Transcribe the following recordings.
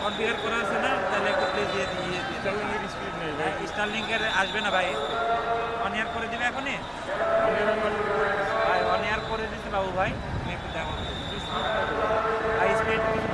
Configure করা আছে না তাহলে একটু প্লিজ দিয়ে দিয়ে স্টারলিংকের আসবে না ভাই অন এয়ার করে দিবে এখনই ভাই অন এয়ার করে দিতে বাবু ভাই। আমি একটু দেখো। স্পিড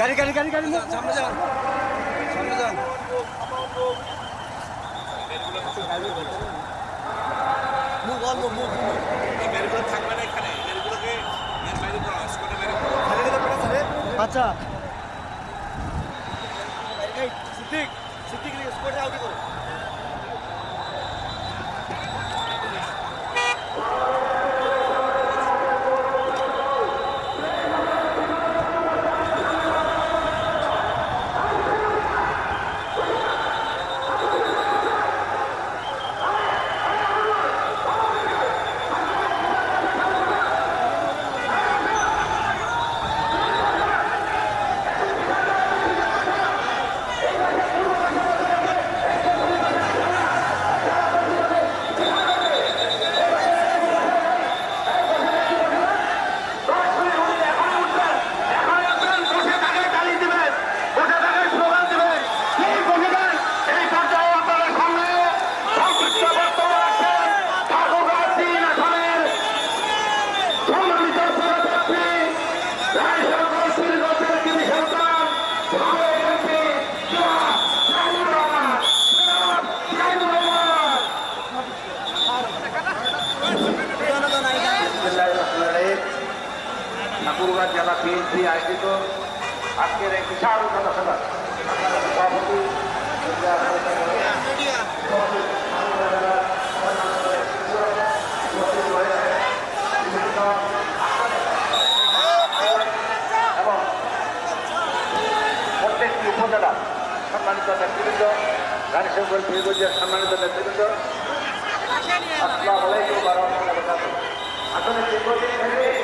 গাড়ি গাড়ি গাড়ি গাড়ি সামনে যান সামনে যান। মুখ অল্প মুখ আচ্ছা। সিদ্দিক সিদ্দিক স্পোর্টে আউট করো। বিএনপি আয়োজিত আজকের এই বিশাল জনসভা সভাপতি এবং প্রত্যেকটি উপজেলা সম্মানিত নেতৃবৃন্দ রানীশঙ্কর বীরগঞ্জের সম্মানিত নেতৃবৃন্দ, আসসালামু আলাইকুম ওয়া রাহমাতুল্লাহি আসলে দীর্ঘদিন ধরে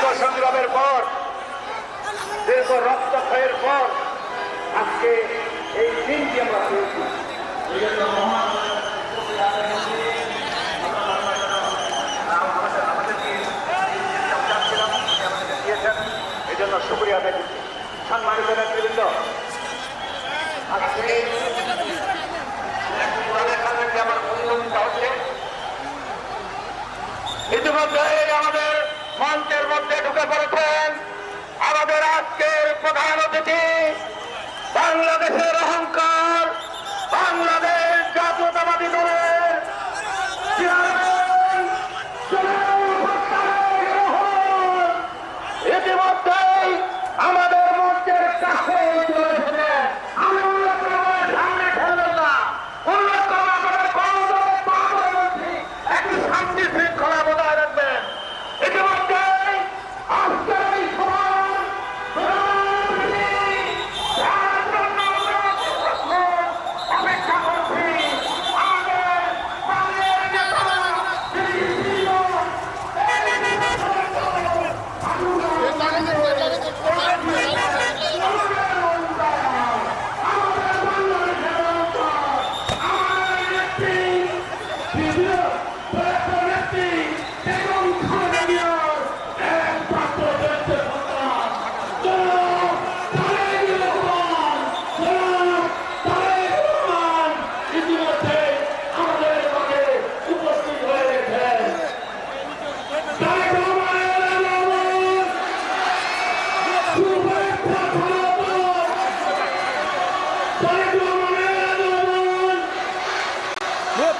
দীর্ঘ সংগ্রামের পর, দীর্ঘ রক্তক্ষয়ের পর আজকে এই দিনটি আমরা পেয়েছি। এই জন্য শুক্রিয়া আদায় করছি। সম্মানিত নেতৃবৃন্দ, আজকে আমার অনুমোদিত হচ্ছে, ইতিমধ্যে আমাদের মঞ্চের মধ্যে ঢুকে পড়েছেন আমাদের আজকের প্রধান অতিথি বাংলাদেশের অহংকার বাংলাদেশ জাতীয়তাবাদী দলের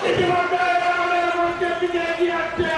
ইতিমধ্যে আমাদের মধ্যে ফিরে এগিয়ে আসছে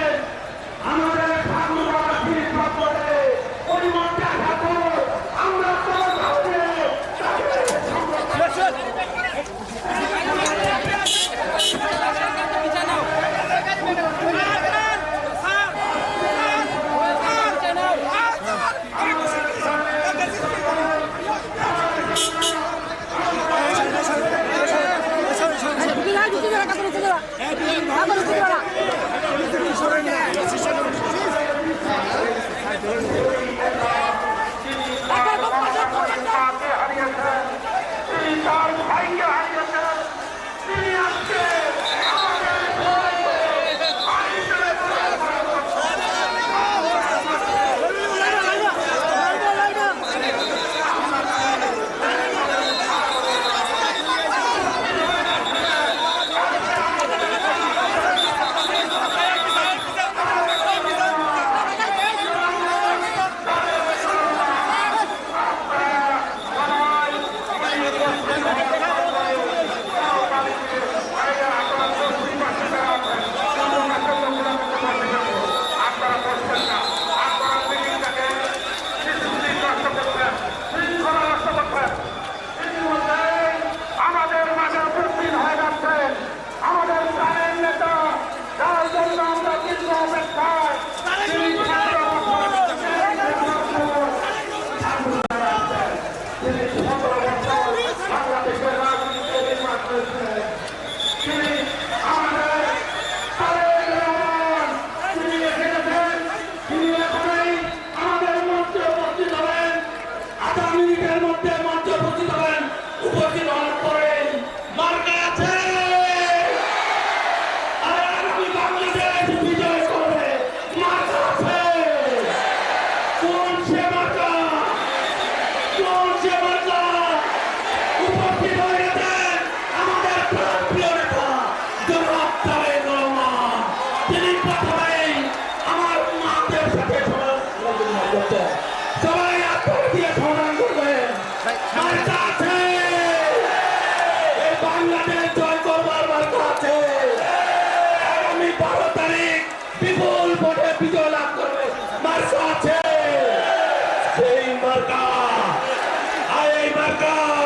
Canada!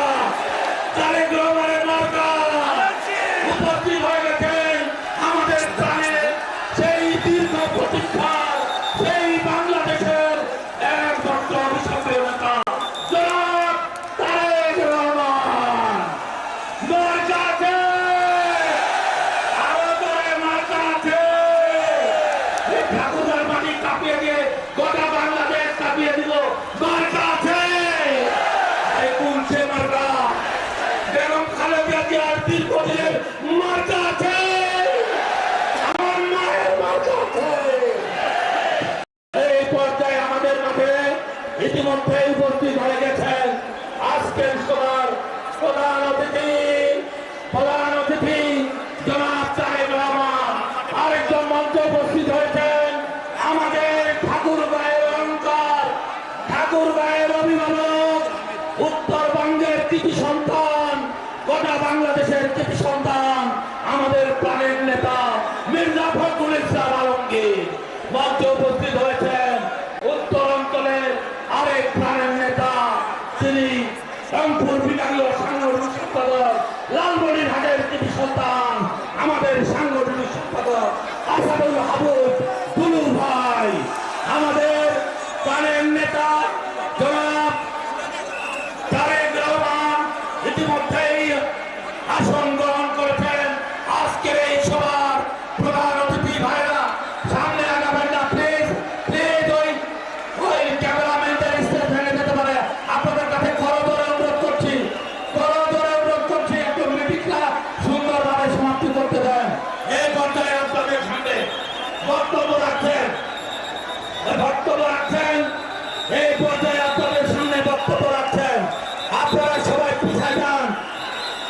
গোটা বাংলাদেশের সন্তান আমাদের প্রাণের নেতা মির্জা ফখরুল ইসলাম আলমগীর। মঞ্চে উপস্থিত হয়েছেন উত্তর অঞ্চলের আরেক প্রাণের নেতা তিনি রংপুর বিভাগীয় সাংগঠনিক সম্পাদক লালমনির হাটের তিনি সন্তান আমাদের সাংগঠনিক সম্পাদক আসাদুল হাবুদ দুলু ভাই। আমাদের প্রাণের নেতা জনাব তারেক রহমান, ইতিমধ্যে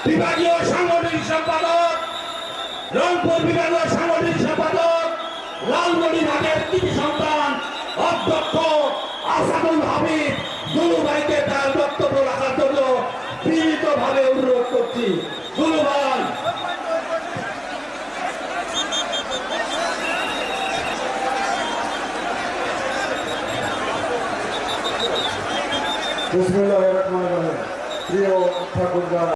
বিভাগীয় সাংগঠনিক সম্পাদক, রংপুর বিভাগীয় সাংগঠনিক সম্পাদক লালমণি ভাগের তিন সন্তান, অধ্যক্ষ আসাদুল হামিদ। দুলু ভাইকে তার বক্তব্য রাখার জন্য বিনীতভাবে অনুরোধ করছি। দুলু ভাই। প্রিয় ঠাকুরদা